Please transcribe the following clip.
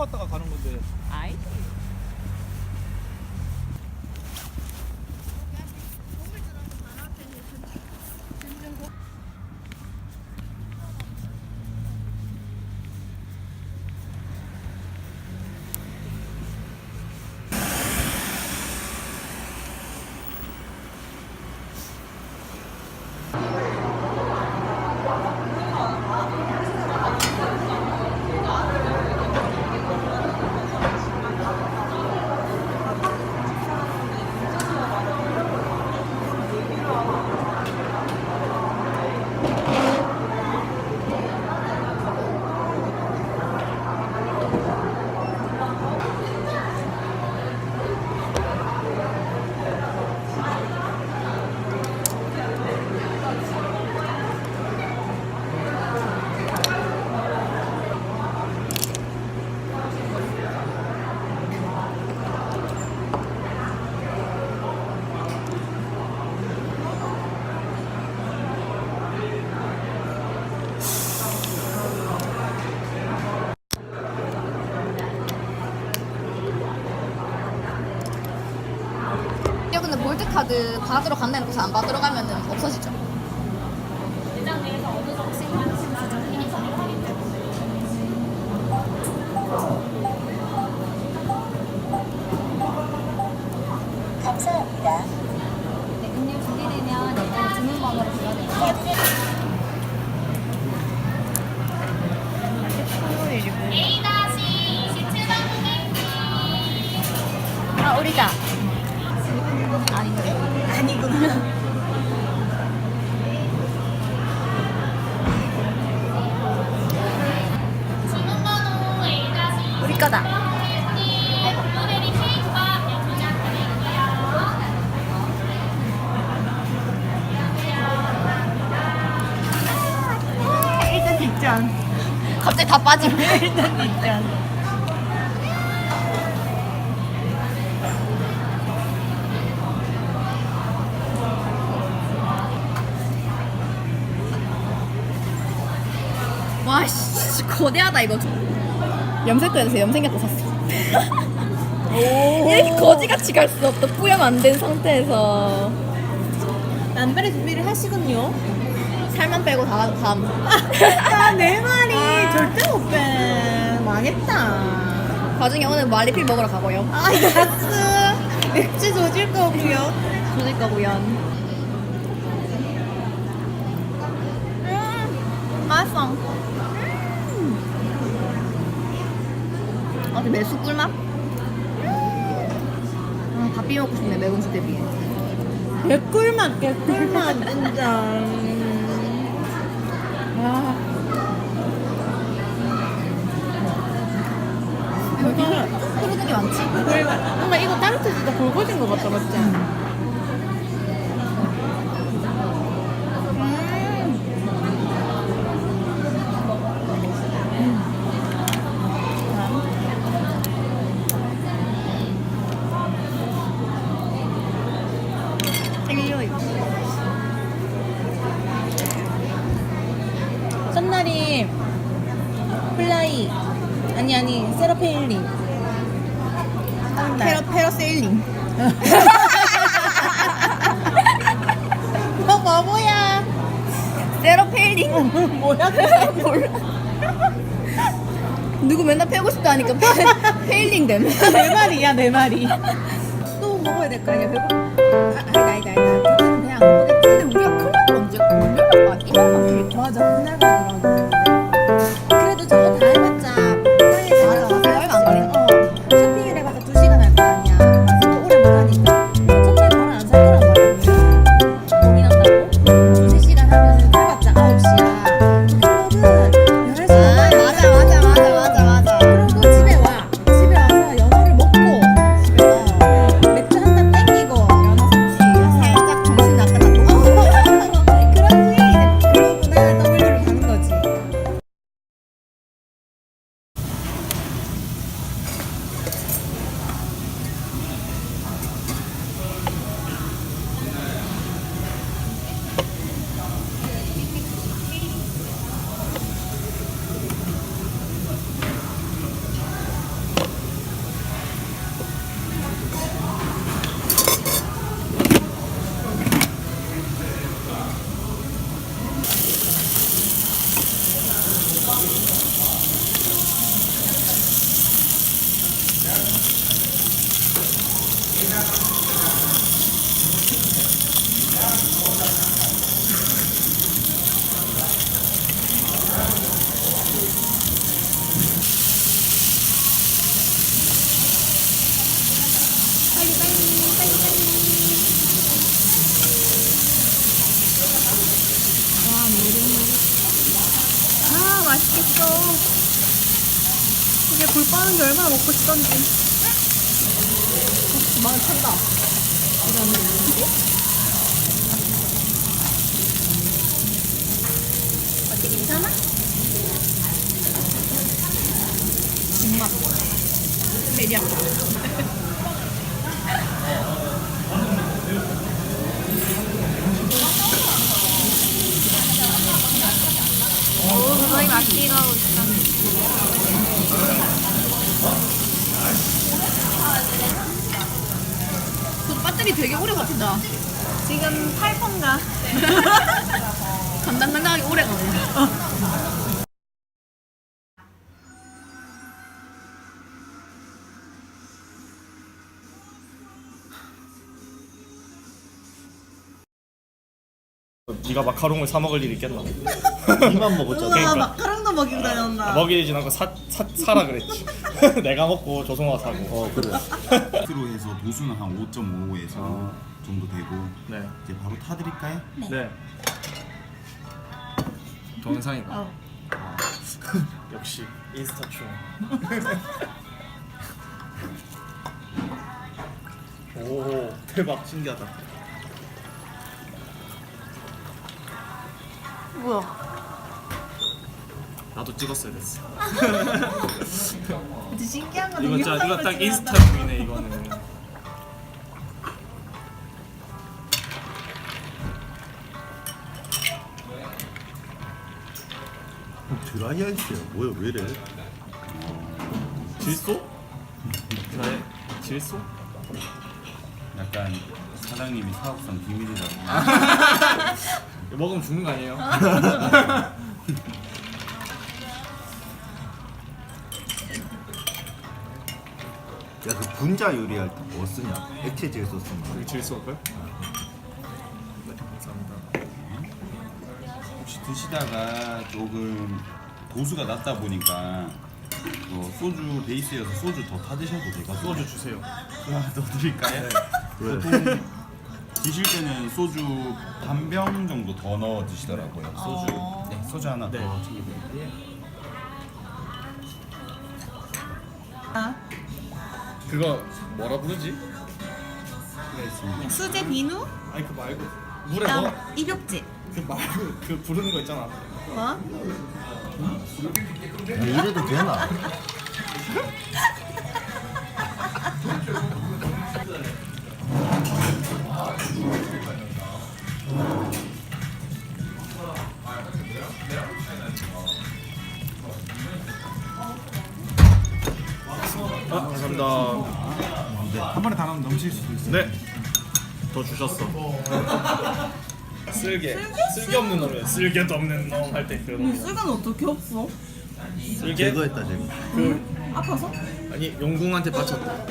갔다가 가는 건데. 야 근데 몰드카드 받으러 간다는 곳에 안 받으러 가면은 없어지죠? 감사합니다. 거다. 일단 뒷잔. 갑자기 다 빠짐. 일단 뒷잔. 와, 씨, 거대하다 이거. 염색도에서 염색약도 샀어. 이렇게 거지같이 갈 수 없다. 뿌염 안 된 상태에서 남발의 준비를 하시군요. 살만 빼고 다 감. 아, 내 말이 절대 못 빼. 망했다. 나중에 오늘 말리필 먹으러 가고요. 아, 야스. 맥주 조질 거고요. 조질 거고요. 음, 맛있어. 아, 근데 매수 꿀맛? 아, 밥 비벼 먹고 싶네, 매운 수 대비해. 개꿀맛, 개꿀맛, 진짜. 아. 여기 흐르는 게 많지? 뭔가 이거 따르트 진짜 굵어진 것 같다, 맞지? 플라이 아니 아니 세라페일리 페러, 페러 세일링. 너 바보야 세러페일링? 뭐야 몰라. 누구 맨날 패고 싶다 하니까 페, 페일링 됨. 내 말이야 내 말이 또 먹어야 될 거 아니야 배고 아, 아니다 아니다 아니다 배안 고프겠지 근데 우리가 클럽을 언제 올려볼까? 이거 맞아 그날 가더라고 그래 Thank you. 맛있겠어. 이게 굴 빠는 게 얼마나 먹고 싶던지. 어, 마음 찬다. 이런 느낌? 어때 괜찮아? 정맛. 매력. 오, 거의 맛있게 가고 있어. 그 배터리 되게 오래 버틴다. 지금 8번가. 간당간당하게 오래 가네. 네가 마카롱을 사 먹을 일이 있겠나? 이만 먹었잖아. 그러니까. 마카롱도 먹이고 다녔나? 먹이진 않고 사, 사, 사라 그랬지. 내가 먹고 조성아 사고. 어 그래. 로 해서 도수는 한 5.5에서 아. 정도 되고 네. 이제 바로 타드릴까요? 네. 동영상이가. 어. 역시 인스타충. 오 대박 신기하다. 뭐야? 나도 찍었어야 됐어. 진짜 신기한 거 이거 진짜 이거 딱 동영상으로 인스타충이네 이거는. 드라이아이스야. 뭐야 왜 이래? 질소? 나의 질소? 약간 사장님이 사업상 비밀이라고 이거 먹으면 죽는 거 아니에요? 야그 분자 요리할 때 뭐 쓰냐? 액체 질소 쓰는 거. 여기 질소일까요? 네 감사합니다. 혹시 드시다가 조금 도수가 낮다 보니까 어, 소주 베이스여서 소주 더 타드셔도 되거든요 소주 주세요. 하나 더 드릴까요? 왜? 보통 드실 때는 소주 반 병 정도 더 넣어 드시더라고요 소주 네, 소주 하나 네. 더 챙겨드릴게요 그거 뭐라 부르지? 수제 비누? 아니 그 말고 물에 그다음 넣어 입욕제. 그 말고 그 부르는 거 있잖아. 뭐? 야, 이래도 되나? 아 감사합니다. 한 번에 다 넣으면 넘칠 수도 있어요 네. 더 주셨어. 쓸개. 쓸개 없는 놈이야. 쓸개도 없는 놈 할 때 그런 놈. 술간 어떻게 없어? 쓸개? 제거했다 제거. 그 아파서? 아니 용궁한테 바쳤다.